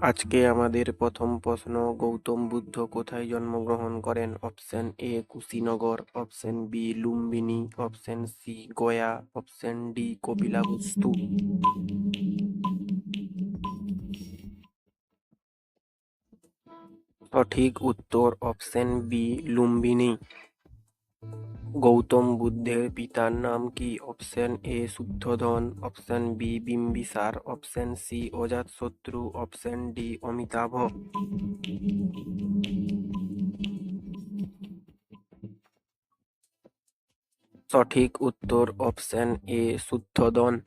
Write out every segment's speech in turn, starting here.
আজকে আমাদের প্রথম প্রশ্ন, গৌতম বুদ্ধ কোথায় জন্মগ্রহণ করেন? Option A, Kushinagar, option B, Lumbini, option C, Gaya, option D, Kapilavastu. সঠিক উত্তর অপশন বি, লুম্বিনী। গৌতম বুদ্ধের পিতার নাম কি? Option A, Shuddhodana. Option B, Bimbisara. Option C Ajatashatru option D, Amitabha. সঠিক উত্তর অপশন এ, শুদ্ধোধন।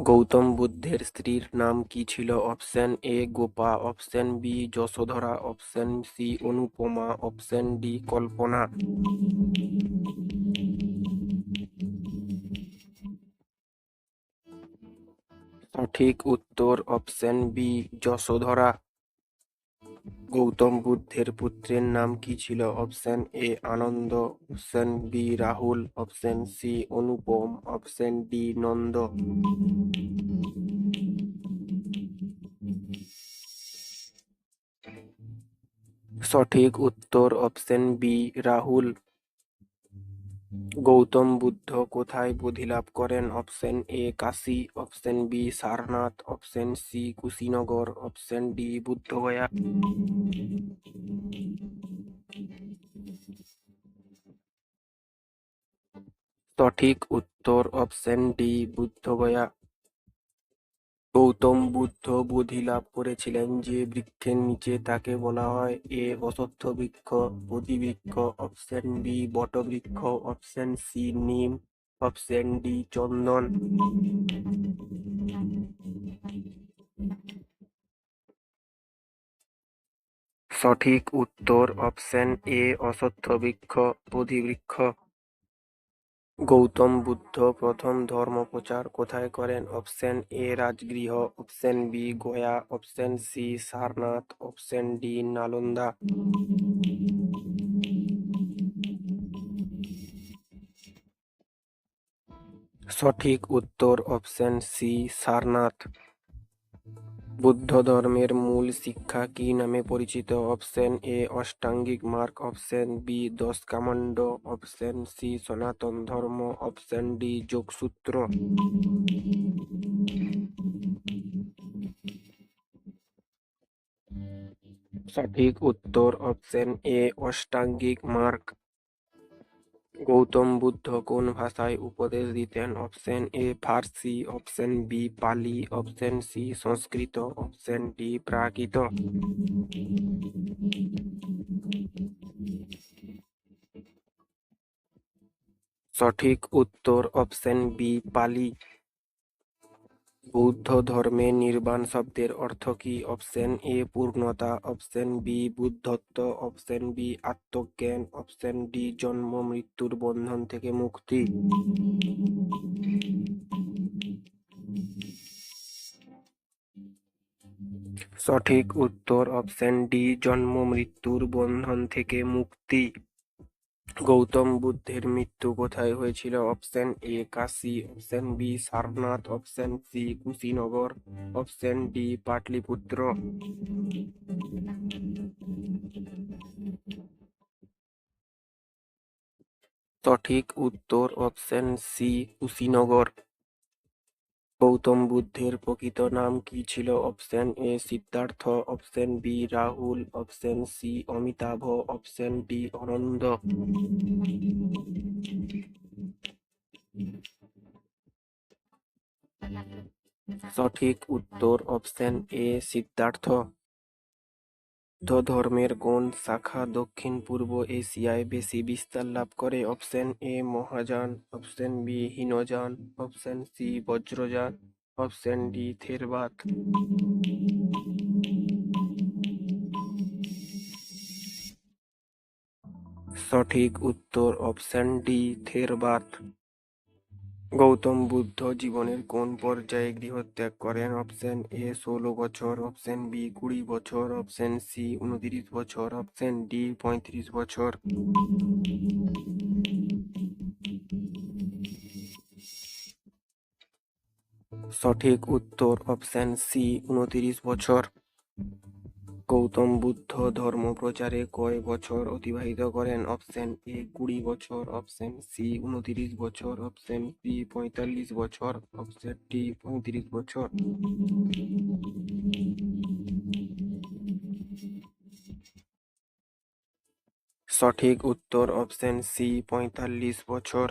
গৌতম বুদ্ধের স্ত্রীর নাম কি ছিল? Option A, Gopa. Option B, Yashodhara. Option C, Anupama. Option D, Kalpana. সঠিক উত্তর অপশন বি, যশোধরা। গৌতম বুদ্ধের পুত্রের নাম কি ছিল? Option A, Ananda, option B, Rahul, option C, Anupam, option D, Nanda. সঠিক উত্তর অপশন বি, রাহুল। গৌতম বুদ্ধ কোথায় বোধিলাভ করেন? Option A Kashi option B Sarnath option C Kushinagar option D Bodhgaya সঠিক উত্তর অপশন ডি বুদ্ধগয়া গৌতম বুদ্ধ বোধি লাভ করেছিলেন যে বৃক্ষের নিচে তাকে বলা হয় এ অশ্বত্থ বৃক্ষ বোধি বৃক্ষ, অপশন বি বটবৃক্ষ অপশন সি নিম, অপশন ডি চন্দন। সঠিক উত্তর অপশন এ অশ্বত্থ বৃক্ষ বোধি বৃক্ষ। গৌতম বুদ্ধ প্রথম ধর্ম প্রচার কোথায় করেন? Option A Rajgriha, option B Gaya, option C Sarnath, option D Nalanda. সঠিক উত্তর অপশন সি সারনাথ। বুদ্ধ ধর্মের মূল শিক্ষা কি নামে পরিচিত? অপশন এ, অষ্টাঙ্গিক মার্গ অপশন বি দশ কামান্ড অপশন সি, সনাতন ধর্ম, অপশন ডি, যোগসূত্র। সঠিক উত্তর অপশন এ, অষ্টাঙ্গিক মার্গ গৌতম বুদ্ধ কোন ভাষায় উপদেশ দিতেন? Option A, Farsi, option B, Pali, option C, Sanskrit, option D, Prakrit. সঠিক উত্তর অপশন বি, পালি। বৌদ্ধ ধর্মে নির্বাণ শব্দের অর্থ কি? অপশন এ, পূর্ণতা। অপশন বি বুদ্ধত্ব। অপশন বি আত্মজ্ঞান। অপশন ডি জন্ম, মৃত্যুর বন্ধন থেকে মুক্তি। সঠিক উত্তর অপশন ডি জন্ম, মৃত্যুর বন্ধন থেকে মুক্তি। গৌতম বুদ্ধের মৃত্যু কোথায় হয়েছিল? Option A Kashi. Option B Sarnath. Option C Kushinagar. Option D Pataliputra. সঠিক উত্তর অপশন সি কুশিনগর। গৌতম বুদ্ধের প্রকৃত নাম কি ছিল? Option A, Siddhartha, option B, Rahul, option C, Amitabha, option D Ananda সঠিক উত্তর অপশন এ, সিদ্ধার্থ। বৌদ্ধ ধর্মের কোন শাখা দক্ষিণ, পূর্ব এশিয়ায় বেশি বিস্তার লাভ করে? Option A, Mahayana. Option B, Hinayana. Option C, Vajrayana. Option D, Theravada. সঠিক উত্তর অপশন ডি, থেরবাদ। গৌতম বুদ্ধ জীবনের কোন পর্যায়ে গৃহত্যাগ করেন? অপশন এ ষোলো বছর। অপশন বি কুড়ি বছর। অপশন সি উনত্রিশ বছর। অপশন ডি পঁয়ত্রিশ বছর। সঠিক উত্তর অপশন সি উনতিরিশ বছর। গৌতম বুদ্ধ ধর্ম প্রচারে কয় বছর অতিবাহিত করেন? অপশন এ কুড়ি বছর। অপশন সি উনতিরিশ বছর। অপশন বি পঁয়তাল্লিশ বছর। অপশন ডি পঁয়ত্রিশ বছর। সঠিক উত্তর অপশন সি পঁয়তাল্লিশ বছর।